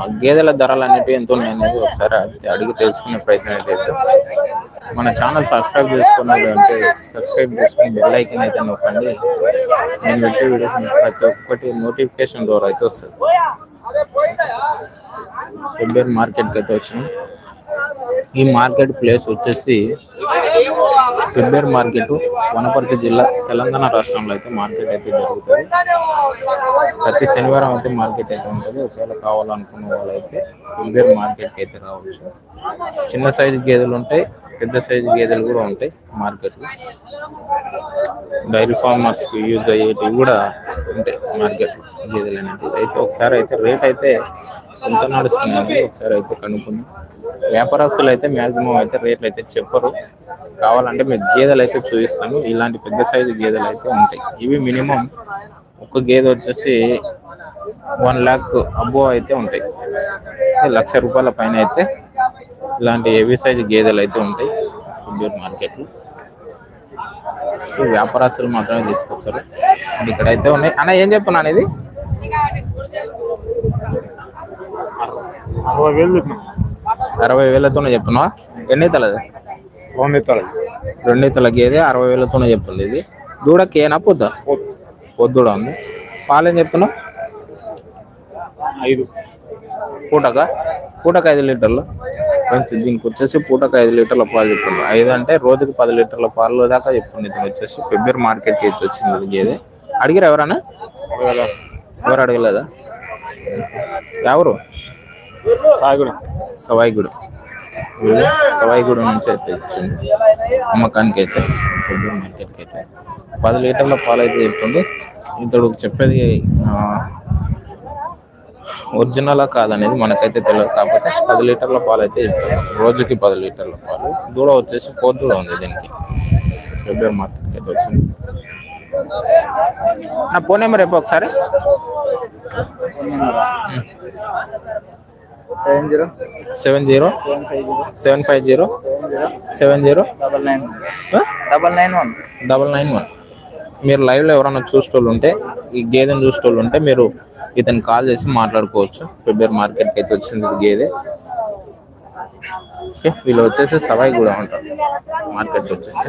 ఆ గేదెల ధరలు అనేవి ఎంత ఉన్నాయి అనేది ఒకసారి అడిగి తెలుసుకునే ప్రయత్నం అయితే మన ఛానల్ సబ్స్క్రైబ్ చేసుకున్నది అంటే సబ్స్క్రైబ్ చేసుకుని బెల్ ఐకన్ అయితే నొక్కండి. నేను పెట్టే వీడియోస్ ప్రతి ఒక్కటి నోటిఫికేషన్ ద్వారా అయితే వస్తుంది. ఫిబ్రవరి మార్కెట్కి అయితే వచ్చినాం. ఈ మార్కెట్ ప్లేస్ వచ్చేసి ఫిబ్రవరి మార్కెట్ వనపర్తి జిల్లా తెలంగాణ రాష్ట్రంలో అయితే మార్కెట్ అయితే జరుగుతుంది. ప్రతి శనివారం అయితే మార్కెట్ అయితే ఉంటుంది. ఒకవేళ కావాలనుకున్న వాళ్ళు అయితే ఫిబ్రవరి మార్కెట్కి అయితే రావచ్చు. చిన్న సైజు గేదెలు ఉంటాయి పెద్ద సైజు గేదెలు కూడా ఉంటాయి మార్కెట్లో. డైరీ ఫార్మర్స్కి యూజ్ అయ్యేటివి కూడా ఉంటాయి మార్కెట్ గేదెలు అనేవి అయితే ఒకసారి అయితే రేట్ అయితే ఎంత నడుస్తుంది ఒకసారి అయితే కనుక్కుందాం. వ్యాపారస్తులు అయితే మ్యాక్సిమం అయితే రేట్లు అయితే చెప్పరు. కావాలంటే మీకు గేదెలు అయితే చూపిస్తాను ఇలాంటి పెద్ద సైజు గేదెలు అయితే ఉంటాయి. ఇవి మినిమం ఒక గేదె వచ్చేసి వన్ ల్యాక్ అబ్బో అయితే ఉంటాయి. లక్ష రూపాయల పైన అయితే ఇలాంటి హెవీ సైజు గేదెలు అయితే ఉంటాయి. ఫిబ్రవరి మార్కెట్లో వ్యాపారస్తులు మాత్రమే తీసుకొస్తారు. ఇక్కడైతే ఉన్నాయి. అన్న ఏం చెప్తున్నాను అనేది అరవై వేలు అరవై వేలతోనే చెప్తున్నావా? ఎన్ని అవుతుంది రెండు ఎత్తాలి రెండు ఇతల గేదె అరవై వేలతోనే చెప్తుంది ఇది. దూడకి ఏనా? పొద్దా? పొద్దుడ ఉంది. పాలేం చెప్తున్నావు? ఐదు. పూటక? పూటకు ఐదు లీటర్లు. మంచి దీనికి వచ్చేసి పూటకు ఐదు లీటర్ల పాలు చెప్తుంది ఐదు అంటే రోజుకి పది లీటర్ల పాలు దాకా చెప్తుంది ఇతను వచ్చేసి. ఫిబ్రవరి మార్కెట్కి అయితే వచ్చింది ఇది గేదె అడిగిరా ఎవరన్నా? ఎవరు అడగలేదా? ఎవరు? సాగుడు సవాయిగూడు. సవాయిగూడు నుంచి అయితే వచ్చింది. అమ్మకానికి అయితే ఫిబ్రవరి మార్కెట్కి అయితే పది లీటర్ల పాలు అయితే చెప్తుంది. ఇతడు చెప్పేది ఒరిజినలా కాదనేది మనకైతే తెలియదు కాకపోతే పది లీటర్ల పాలు అయితే చెప్తారు రోజుకి పది లీటర్ల పాలు. దూడ వచ్చేసి ఫోర్ దూడ ఉంది దీనికి. ఫిబ్రవరి మార్కెట్కి అయితే వచ్చింది. నా ఫోన్ నెంబర్ రేపు ఒకసారి. Seven zero. Seven zero. Seven five zero. Seven zero. Double nine double nine one. Double nine one. మీరు లైవ్లో ఎవరైనా చూసేటోళ్ళు ఉంటే ఈ గేదెని చూసేటోళ్ళు ఉంటే మీరు ఇతను కాల్ చేసి మాట్లాడుకోవచ్చు. ఫిబ్రవరి మార్కెట్కి అయితే వచ్చింది గేదె. ఓకే వీళ్ళు వచ్చేసి సవాయి కూడా ఉంటారు. మార్కెట్ వచ్చేసి.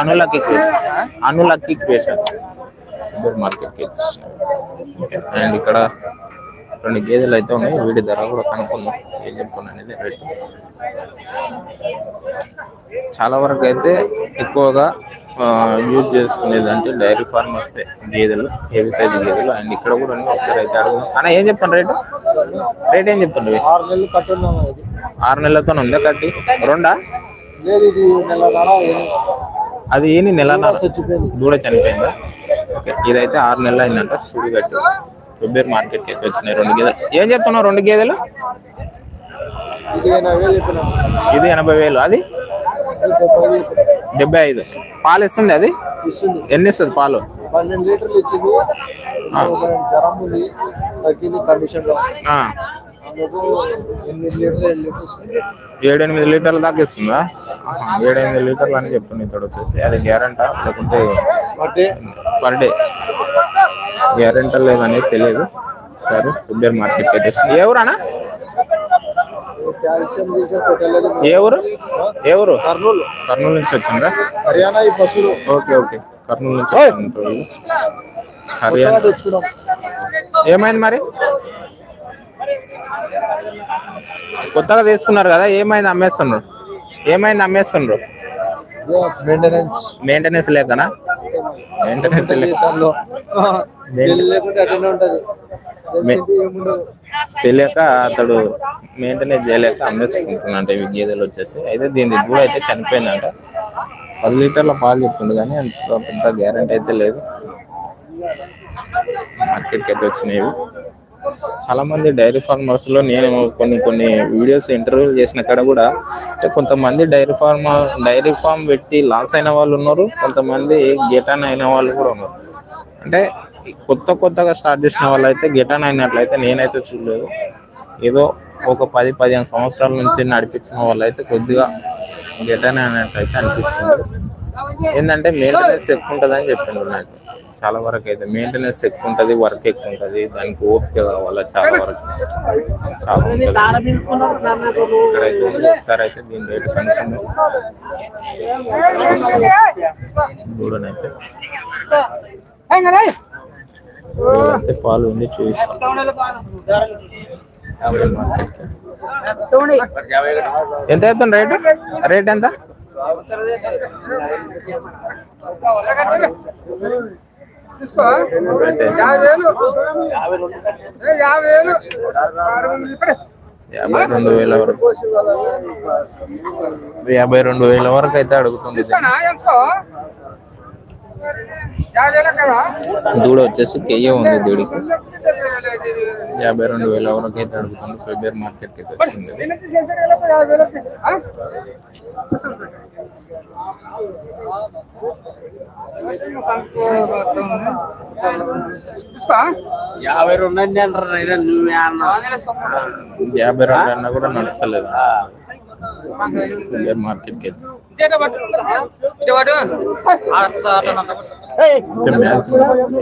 అనులకి క్రియేషన్స్ అనులకి క్రియేషన్స్ మార్కెట్కి అయితే వచ్చినాయి ఓకే అండ్ ఇక్కడ రెండు గేదెలు అయితే ఉన్నాయి. వీటి ధర కూడా కనుక్కుందాం. ఏం చెప్పుకున్నా అనేది రేటు. చాలా వరకు అయితే ఎక్కువగా యూజ్ చేసుకునేది అంటే డైరీ ఫార్మర్స్ గేదెలు హెవీ సైజ్ గేదెలు. అండ్ ఇక్కడ కూడా ఒకసారి అయితే అడుగు అన్న ఏం చెప్తాను రేటు? రేట్ ఏం చెప్తుండ్రు ఆరు నెలలు ఇది ఆరు నెలలతో ఉందా కట్టి? రెండా? అది ఏని నెల దూడ చనిపోయిందా? ఓకే ఇదైతే ఆరు నెలలు అయిందంట. చూడి కట్టి. ఫిబ్రవరి మార్కెట్కి అయితే వచ్చినాయి రెండు గేదెలు. ఏం చెప్తున్నావు రెండు గేదెలు? ఇది ఎనభై వేలు. అది? డెబ్బై ఐదు. పాలు ఇస్తుంది అది? ఎన్ని ఇస్తుంది పాలు? పన్నెండు లీటర్లు ఇచ్చింది. ఆ. ఒక జ్వరం ఉంది. తగ్గింది కండిషన్లో. ఆ, అందుకు ఎనిమిది లీటర్లు ఏడు లీటర్లు ఇస్తుంది. ఏడు ఎనిమిది లీటర్ల దాకా ఇస్తుందా? ఆహా, ఏడు ఎనిమిది లీటర్లు అని చెప్తుంది ఇతడు వచ్చేసి. అది గ్యారంటా? లేకుంటే పర్ డే గ్యారంటీ లేదనేది తెలియదు. సరే ఫిబ్రవరి మార్కెట్కి అయితే వస్తుంది తీసే పెట్టలేదు ఏ ఊరు? ఏ ఊరు? కర్నూలు. కర్నూలు నుంచి వచ్చిందా? హర్యానా ఈ బస్సులు. Okay okay. కర్నూలు నుంచి. హర్యానా. తెచ్చుకున్నాం. ఏమైంది మరి? కొత్తగా తీసుకున్నారు కదా ఏమైంది అమ్మేస్తున్నారు ఏమైంది అమ్మేస్తున్నారు మెయింటెనెన్స్ మెయింటెనెన్స్ లేకనా? మెయింటెనెన్స్ లేక తెలియక అతడు మెయింటెనెన్స్ చేయలేక అమ్మేసుకుంటున్నాడు ఇవి గేదెలు వచ్చేసి. అయితే దీని దూడ అయితే చనిపోయిందంట. పది లీటర్ల పాలు చెప్తుంది కానీ అంత పెద్ద గ్యారంటీ అయితే లేదు. మార్కెట్కి అయితే వచ్చినాయి. చాలా మంది డైరీ ఫార్మర్స్లో నేను కొన్ని కొన్ని వీడియోస్ ఇంటర్వ్యూ చేసిన కాడ కూడా అంటే కొంతమంది డైరీ ఫార్మ్ డైరీ ఫార్మ్ పెట్టి లాస్ అయిన వాళ్ళు ఉన్నారు. కొంతమంది గెటాన్ అయిన వాళ్ళు కూడా ఉన్నారు. అంటే కొత్త కొత్తగా స్టార్ట్ చేసిన వాళ్ళు అయితే అయినట్లయితే నేనైతే చూడలేదు. ఏదో ఒక పది పదిహేను సంవత్సరాల నుంచి నడిపించిన వాళ్ళు అయితే కొద్దిగా గెటన్ అయినట్లయితే అనిపిస్తుంది. ఏంటంటే మెయింటెనెన్స్ ఎక్కువ ఉంటుందని చెప్పిండు నాకు. చాలా వరకు అయితే మెయింటెనెన్స్ ఎక్కువ ఉంటుంది వర్క్ ఎక్కువ ఉంటుంది. దానికి ఓపిక కావాలి చాలా వరకు. చాలా ఉంటుంది. ఇక్కడైతే ఒకసారి అయితే దీని రేటు కనుక్కుందాం చూడనైతే. పాలు ఉంది చూపిస్తాం మార్కెట్కి. ఎంత అవుతుంది రేటు రేట్ ఎంత? యాభై రెండు వేల వరకు యాభై రెండు వేల వరకు అయితే అడుగుతుంది. దూడ వచ్చేసి కెయ్య ఉంది దూడికి యాభై రెండు వేల వరకు అయితే అడుగుతుంది ఫిబ్రవరి మార్కెట్కి అయితే వచ్చింది. యాభై రెండు అండి అంటారు నువ్వే అన్నా యాభై రెండు అన్నా కూడా నడుస్తలేదు ఫిబ్రవరి మార్కెట్కి అయితే. అయితే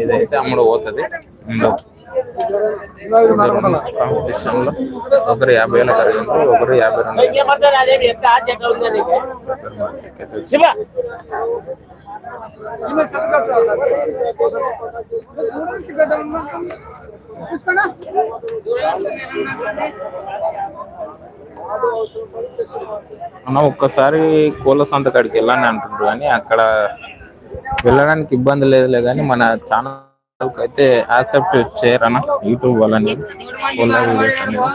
ఇదైతే అమ్ముడు పోతుంది. ఒకరు యాభై వేల అడిగింది ఒకరు యాభై రెండు అన్న ఒక్కసారి కోళ్ళ సంత కాడికి వెళ్ళని అంటుండ్రు కానీ అక్కడ వెళ్ళడానికి ఇబ్బంది లేదులే కానీ మన ఛానల్ అయితే యాక్సెప్ట్ చేయరన్న యూట్యూబ్ వాళ్ళని కోళ్ళ వీడియోస్ అనేది.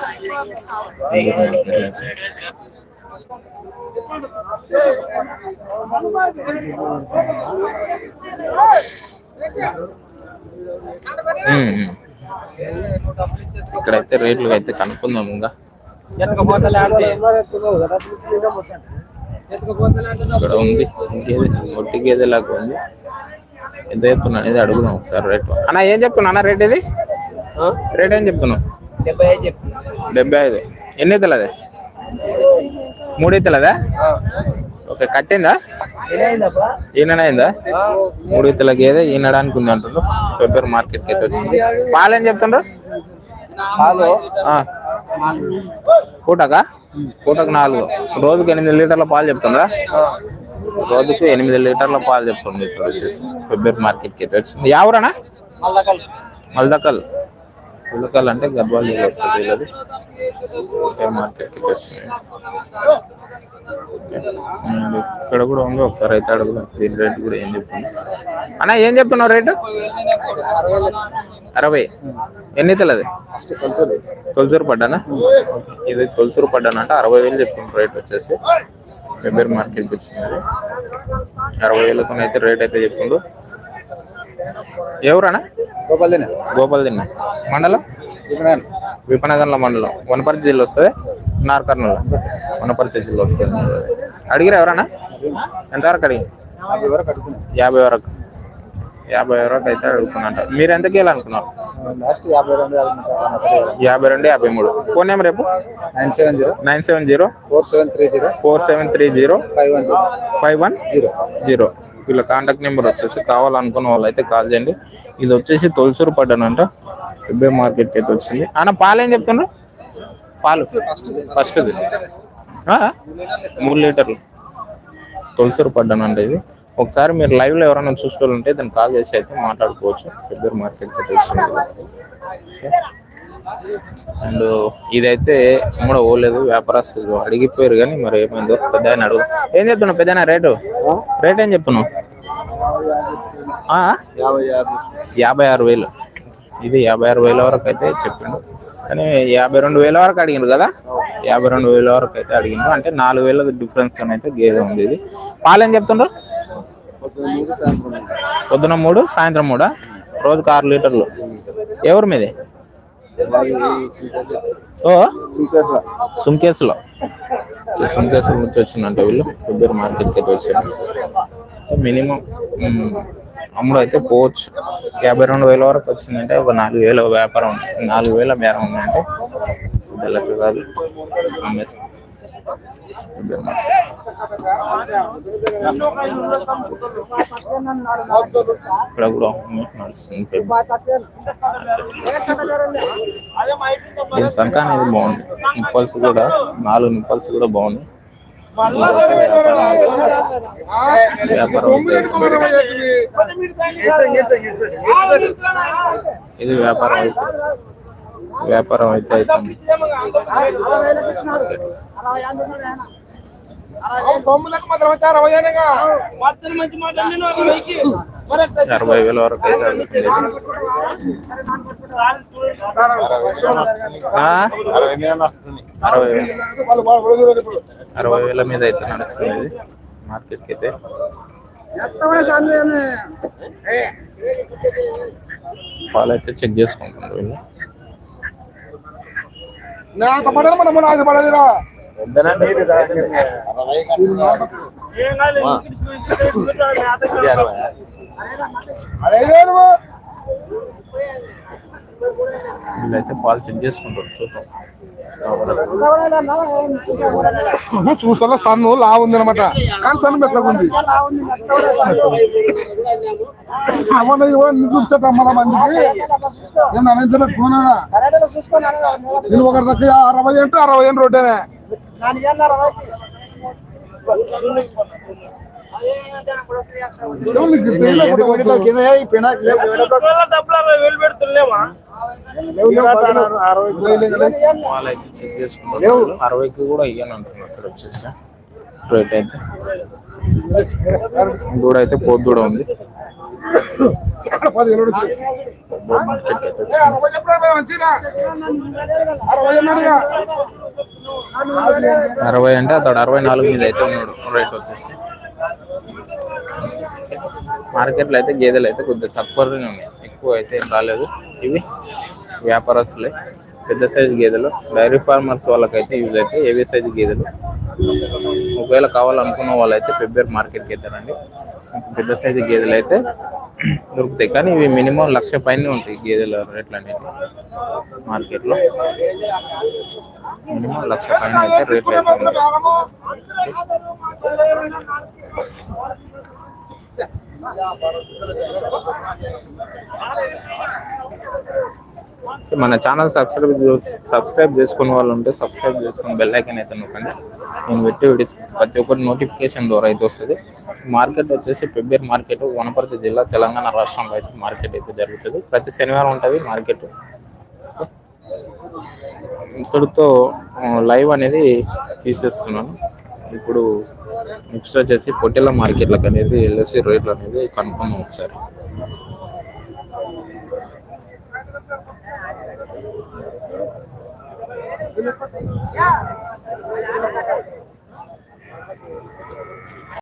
ఇక్కడైతే రేట్లు అయితే కనుక్కుందాం ఇంకా ఇక్కడ ఉంది ఒట్టి గేదె లాగా ఉంది. ఎంత చెప్తున్నా అనేది అడుగుదాం ఒకసారి రేట్. అన్న ఏం చెప్తున్నా అన్న రేట్ ఇది? రేట్ ఏం చెప్తున్నావు? డెబ్బై ఐదు ఎన్ని అదే? మూడు ఇతలదా ఓకే కట్టిందా? ఈనడైందా మూడు ఇతల గేదె ఈనడానికి ఉంది అంటుండ్రు ఫిబ్రవరి మార్కెట్కి అయితే వచ్చింది. పాలు ఏం చెప్తుండ్రు? ఆ. పూటకా? పూటకు నాలుగు. రోజుకి ఎనిమిది లీటర్ల పాలు చెప్తుండ్రా? రోజుకు ఎనిమిది లీటర్ల పాలు చెప్తుంది ఇప్పుడు వచ్చేసి ఫిబ్రవరి మార్కెట్కి అయితే వచ్చింది ఎవరన్నా మల్దకల్ మల్దకల్. అంటే గద్వాల్ వస్తుంది వీళ్ళది. ఫిబ్రవరి మార్కెట్ వచ్చింది ఇక్కడ కూడా ఉంది ఒకసారి అయితే అడుగుదాం. దీని రేట్ కూడా ఏం చెప్తుంది? అన్న ఏం చెప్తున్నావు రేటు అరవై. ఎన్ని తెలది? తొలసూరు పడ్డానా? ఇది తొలసూరు పడ్డానంటే అరవై వేలు చెప్తున్నారు రేట్ వచ్చేసి. ఫిబ్రవరి మార్కెట్కి వచ్చింది అరవై వేలతో అయితే రేట్ అయితే చెప్తుండు. ఎవరన్నా? గోపాల్దేనా? గోపాల్ దిన్న మండలం విపనగంల మండలం. వనపర్తి జిల్లా వస్తుంది? నార్కర్నూలు వనపర్తి జిల్లా వస్తుంది. అడిగిరా ఎవరన్నా? ఎంతవరకు అడిగి? యాభై వరకు యాభై వరకు. యాభై వరకు అయితే అడుగుతున్నట్ట మీరు ఎంత లాస్ట్ యాభై రెండు యాభై మూడు. ఫోన్ నెంబర్ రేపు nine seven zero. Nine seven zero. Four seven three zero. Four seven three zero. Five one five one zero. Zero. వీళ్ళ కాంటాక్ట్ నెంబర్ వచ్చేసి కావాలనుకున్న వాళ్ళు అయితే కాల్ చేయండి. ఇది వచ్చేసి తొలసూరు పడ్డానంట ఫిబ్రవరి మార్కెట్కి అయితే వచ్చింది. అన్న పాలు ఏం చెప్తున్నారు? పాలు. ఫస్ట్ మూడు లీటర్లు. తొలసూరు పడ్డానంట ఇది. ఒకసారి మీరు లైవ్లో ఎవరైనా చూసుకోవాలంటే దాన్ని కాల్ చేసి అయితే మాట్లాడుకోవచ్చు. ఫిబ్రవరి మార్కెట్కి అయితే వచ్చింది. అండ్ ఇదైతే కూడా పోలేదు వ్యాపారస్తులు అడిగిపోయారు కానీ మరి ఏమైందో పెద్ద అడుగు. ఏం చెప్తున్నావు పెద్ద రేటు? రేట్ ఏం చెప్తున్నావు? యాభై ఆరు వేలు. ఇది యాభై ఆరు వేల వరకు అయితే చెప్పిండు. కానీ యాభై రెండు వేల వరకు అడిగిండ్రు కదా? యాభై రెండు వేల వరకు అయితే అడిగిండ్రు అంటే నాలుగు వేల డిఫరెన్స్ అయితే గేదె ఉంది ఇది. పాలు ఏం చెప్తుండ్రు? మూడు సాయంత్రం మూడు. పొద్దున మూడు సాయంత్రం మూడా? రోజుకు ఆరు లీటర్లు. ఎవరు మీది? ఓ? సుంకేసులో. ఈ సుంకేసుల నుంచి వచ్చిందంటే వీళ్ళు. ఫిబ్రవరి మార్కెట్కి అయితే వచ్చారు. మినిమం అమ్ముడు అయితే పోవచ్చు. యాభై రెండు వేల వరకు వచ్చిందంటే ఒక నాలుగు వేల వ్యాపారం ఉంది. నాలుగు వేల బేరం ఉందంటే లెక్క కాదు. అమ్మేస్తాం ఇక్కడ కూడా నడుస్తుంది దీని సంఖ అనేది బాగుంది. నిప్పల్స్ కూడా నాలుగు నిప్పల్స్ కూడా బాగున్నాయి. ఇది వ్యాపారం అయితే. వ్యాపారం అయితే అవుతుంది. అరవై వేల వరకు అయితే అవుతుంది ఆ? అరవై వేలు అరవై వేల మీద అయితే నడుస్తుంది ఇది మార్కెట్కి అయితే పాలు అయితే చెక్ చేసుకుంటున్నారు వీళ్ళు వీళ్ళైతే పాలు చెక్ చేసుకుంటారు చూద్దాం. చూస్తా సన్ను లా ఉంది. అనమాట కానీ సన్ను అమ్మన్న చూపించట మన మందికి. నేను అనంతకున్నానా నేను ఒకరి దగ్గర అరవై అంటే అరవై అని రోడ్డేనే పాలు అయితే చెక్ చేసుకుంటారు అరవైకి కూడా అయ్యాను అంటున్నారు వచ్చేసి రేట్ అయితే దూడ అయితే పోతు కూడా ఉంది అరవై అంటే అతడు అరవై నాలుగు మీద అయితే ఉన్నాడు రేట్ వచ్చేసి మార్కెట్లో అయితే గేదెలు అయితే కొద్దిగా తక్కువనే ఉన్నాయి ఎక్కువ అయితే ఏం రాలేదు. ఇవి వ్యాపారస్తులే. పెద్ద సైజు గేదెలు. డైరీ ఫార్మర్స్ వాళ్ళకైతే యూజ్ అయితే ఏవే సైజు గేదెలు. ఒకవేళ కావాలనుకున్న వాళ్ళైతే పెబ్బేర్ మార్కెట్కి వెళ్తారండి పెద్ద సైజు గేదెలు అయితే దొరుకుతాయి. కానీ ఇవి మినిమం లక్ష పైన ఉంటాయి గేదెల రేట్లు అనేవి మార్కెట్లో. మినిమం లక్ష పైన అయితే రేట్లు అయితే ఉంటాయి. మన ఛానల్ సబ్స్క్రైబ్ సబ్స్క్రైబ్ చేసుకునే వాళ్ళు ఉంటే సబ్స్క్రైబ్ చేసుకుని బెల్ ఐకన్ అయితే నొక్కండి. నేను పెట్టే వీడియోస్ ప్రతి ఒక్కటి నోటిఫికేషన్ ద్వారా అయితే వస్తుంది. మార్కెట్ వచ్చేసి పెబ్బేర్ మార్కెట్ వనపర్తి జిల్లా తెలంగాణ రాష్ట్రంలో అయితే మార్కెట్ అయితే జరుగుతుంది. ప్రతి శనివారం ఉంటుంది మార్కెట్. ఇంతటితో లైవ్ అనేది తీసేస్తున్నాను. ఇప్పుడు నెక్స్ట్ వచ్చేసి పొట్టెల మార్కెట్లకు అనేది ఎల్ఎస్సి రేట్లు అనేది కన్ఫర్మ్ ఒకసారి.